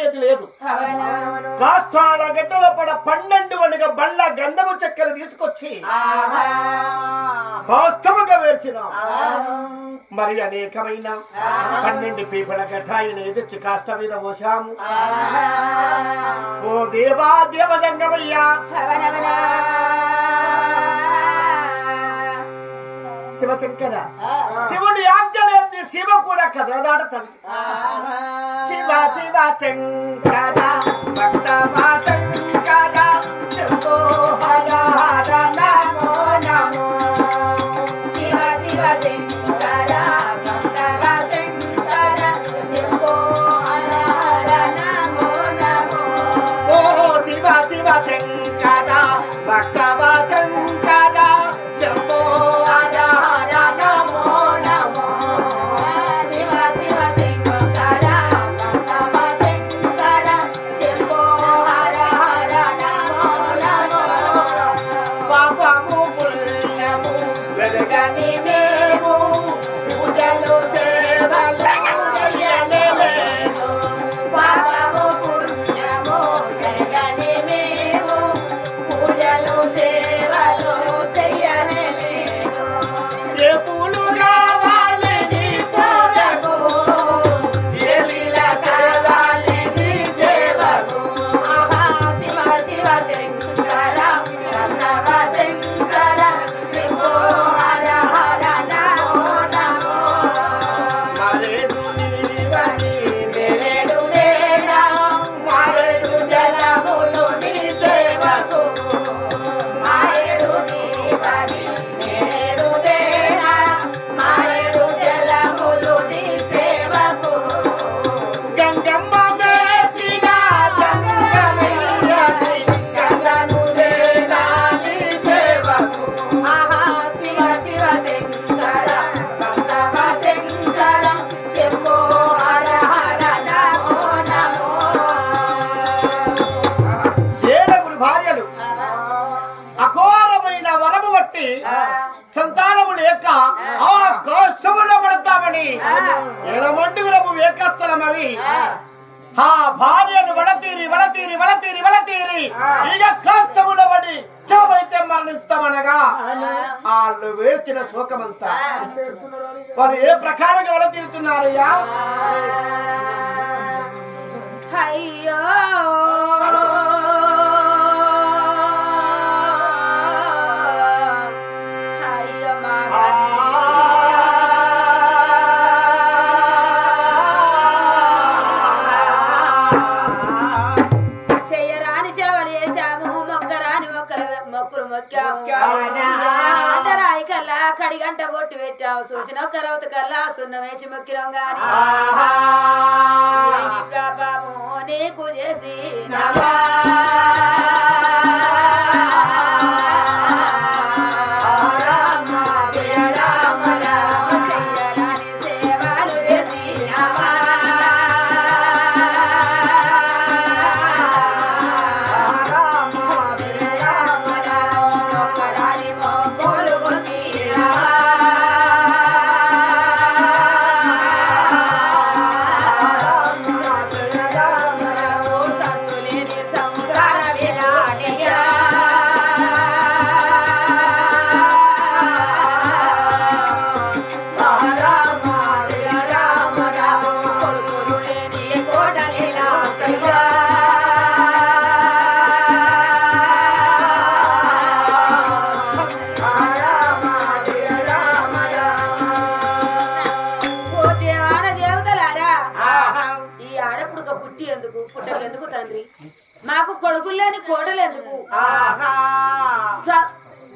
చెప్పేది లేదు కాస్తాల గడ్డల పడ పన్నెండు వనిగ బండ్ల గంధము చక్కెర తీసుకొచ్చి కాస్తముగా వేర్చినాం. మరి అనేకమైన పన్నెండు పీపల గఠాయిని ఎదిర్చి కాస్త మీద పోసాము ఓ దేవా దేవదంగమయ్యా శివశంకర. శివుడి ఆజ్ఞలేంది శివ కూడా కదలదాడతాడు శివ శివ శంకర భక్త శంకర శంభో హర హర నమో నమో. ఏకస్థలమవి ఆ. భార్యను వడతీరి వడతీరి వడతీరి వడతీరి ఇక కష్టముల పడి చవైతే మరణిస్తామనగా వాళ్ళు వేసిన శోకమంతా. వారు ఏ ప్రకారంగా వడతీరుతున్నారయ్యా అయ్యో. అయ్యో కల్లా కడిగంట బొట్టు పెట్టాము చూసిన కరవత కల్లా సున్నం వేసి మొక్కినాం గాని. పాపము? నీకు చేసి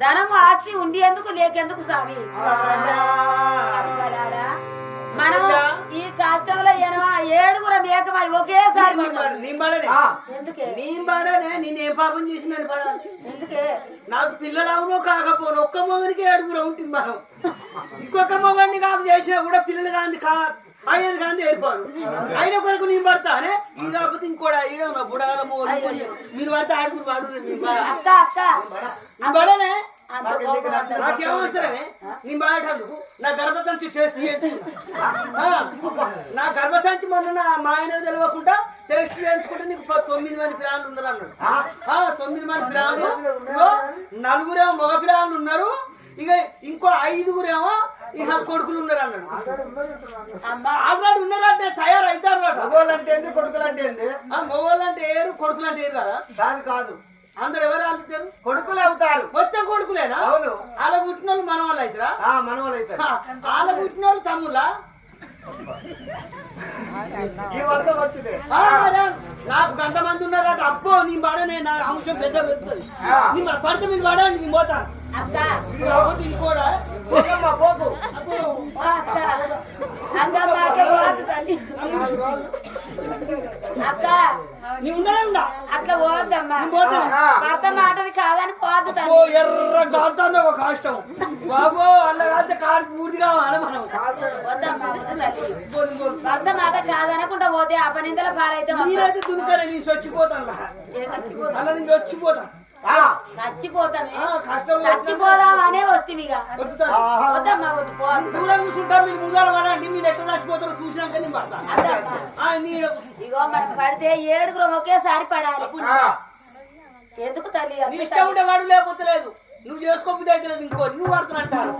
ధనము ఆస్తి ఉండి ఎందుకు లేకెందుకు స్వామి? మనం ఈ కష్టంలో ఏడుగురం ఏకమై ఒకేసారి నేనేం పాపం చేసినాను పడాలి ఎందుకే? నాకు పిల్లలు అవునో కాకపోను ఒక్క మొగనికి ఏడుగురు ఉంటుంది మనం. ఇంకొక మొగడిని కాపు చేసినా కూడా పిల్లలు కాంది. కా అయ్యేది కాంది ఏర్పాడు అయిన కొరకు నేను పడతానే ఇది కాకపోతే ఇంకోటి ఈడ ఉన్న బుడాల మొగడు ఇంకోటి. మీరు పడితే ఆడుకుని పాడు పడనే? అంత కోపం అంత నాకేం అవసరమే? నీ నా గర్భసంచి టేస్ట్ నా గర్భసంచి మొన్న నా మా ఆయన తెలియకుండా టేస్ట్ చేయించుకుంటే నీకు తొమ్మిది మంది పిల్లలు ఉన్నారు అన్నాడు ఆ, తొమ్మిది మంది పిల్లలు. నలుగురేమో మగ పిల్లలు ఉన్నారు. ఇక ఇంకో ఐదుగురేమో ఇక కొడుకులు ఉన్నారు అన్నాడు ఆల్రెడీ. ఉన్నారంటే తయారైతారు మగోళ్ళంటే ఏంది కొడుకులంటే ఏంది? మగవాళ్ళు అంటే ఏరు కొడుకులు అంటే ఏరు కదా? కాదు కాదు. అందరు ఎవరు వాళ్ళు కొడుకులు అవుతారు. మొత్తం కొడుకులేనా? అవును. వాళ్ళ పుట్టిన వాళ్ళు మన వాళ్ళు అవుతారా ఆ మనవలు అవుతారు వాళ్ళ పుట్టిన వాళ్ళు తమ్ములా మరి నాకు గంట మంది ఉన్నారట. అబ్బో నీ వాడనే నా అంశం పెద్ద పెరుగుతుంది నీ మన పడత వాడండి నీ పోతాను అట్లా పోద్దమ్మా భర్త మాటది కాదని పోదు ఓ తల్లి. ఎర్ర కాలుతుంది ఒక కాష్టం. బాబో అల్ల కాస్తే కాడు పూర్తి కావాలి మనం. వద్దమ్మా వద్దు తల్లి. భర్త మాట కాదనకుండా పోతే అపనిందల పాలైతే నేనైతే నేను చచ్చిపోతాను అలా నేను చచ్చిపోతా. ఆ, చచ్చిపోతామే. వస్తుంది ఇక. వద్దమ్మా వద్దు దూరం మీరు ముందర పడండి మీరు ఎట్లా చచ్చిపోతారో చూసినాక నేను ఇగో మనం పడితే ఏడుగురం ఒకేసారి పడాలి. ఎందుకు తల్లి? ఇష్టం ఉంటే వాడు లేకపోతే లేదు. నువ్వు చేసుకోబుద్ధి అయితే లేదు ఇంకో నువ్వు పడుతున్నట్టారు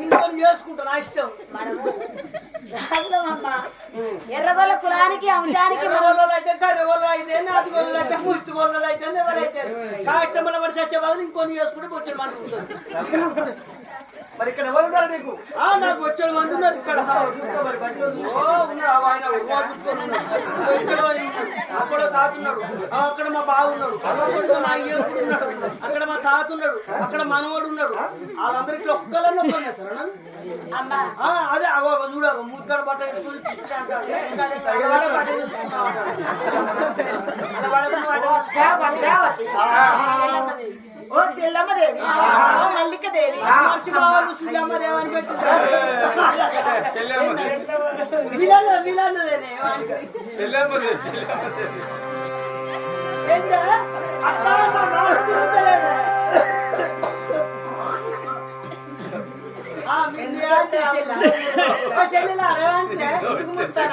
ఇంకో చేసుకుంటా నా ఇష్టం. ఎర్రగొల్ల కులానికి అంశానికి అయితే కర్ర గొల్లలు అయితే నాటి గొల్లలు అయితే ముష్టి గొల్లలు అయితే ఎవరైతే. కాష్టం పడి బదులు ఇంకొని చేసుకుంటే బొచ్చడు మంది ఉంటుంది. మరి ఇక్కడ ఎవరు ఉన్నారు నీకు? ఆ, నాకు మంది ఉన్నారు ఇక్కడ. ఓ ఉన్నాడు ఆయన చూసుకొని ఇక్కడ. అక్కడ తాత ఉన్నాడు. ఆ, అక్కడ మా బావ ఉన్నాడు. అక్కడ మా ఉన్నాడు. అక్కడ అక్కడ మనవడు ఉన్నాడు వాళ్ళందరూ ఇట్లా ఒక్కళ్ళని ఒక్కనే సరేనా అమ్మా ఆ, అదే అగో అగో చూడు మూతికాడ బట్ట బట్ట వేసుకున్నావు అంటాడు. అగవాడ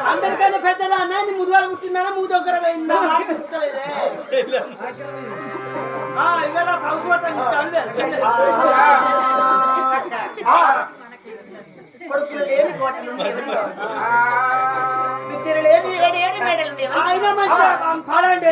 అందరికన్నా పెద్దదా అన్న నీ ముదుగాల పుట్టిందా మూడు దగ్గర పోయిందా నాకు హౌస్ పట్టండి? ఆయన మంచిగా పడండి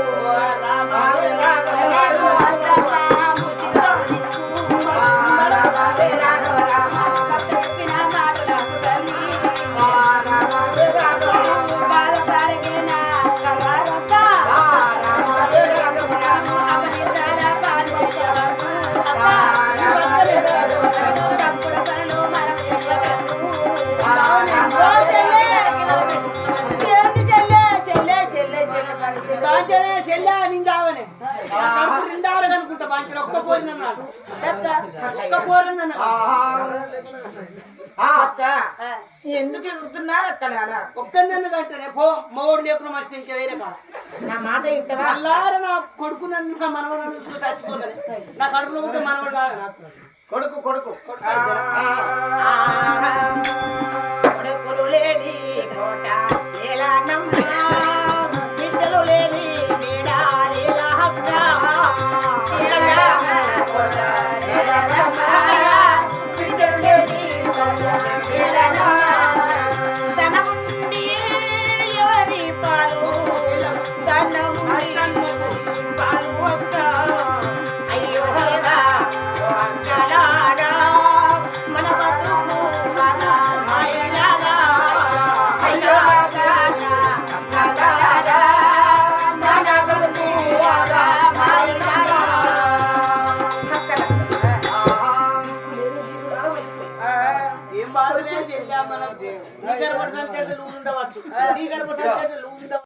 Thank you. బాంచనే చెల్లె నిందావనే. కడుపు నిండారు అనుకుంటా బాంచన ఒక్క పోరినన్నాడు అక్క, ఒక్క అక్క ఎందుకు ఎగురుతున్నారు అక్కడ అలా ఒక్కనన్ను కంటేనే పో. మోడు లేకుండా మంచి ఇంకా వేరే నా మాట అల్లార నా కొడుకు నన్ను నా మనవడు చూసుకుని చచ్చిపోతాను నా కడుపులో ఉంటే మనవడు కాదు. నాకు కొడుకు. కొడుకు. కొడుకులు లేని కోట ఎలా నమ్మా चंडीगढ़ में लूज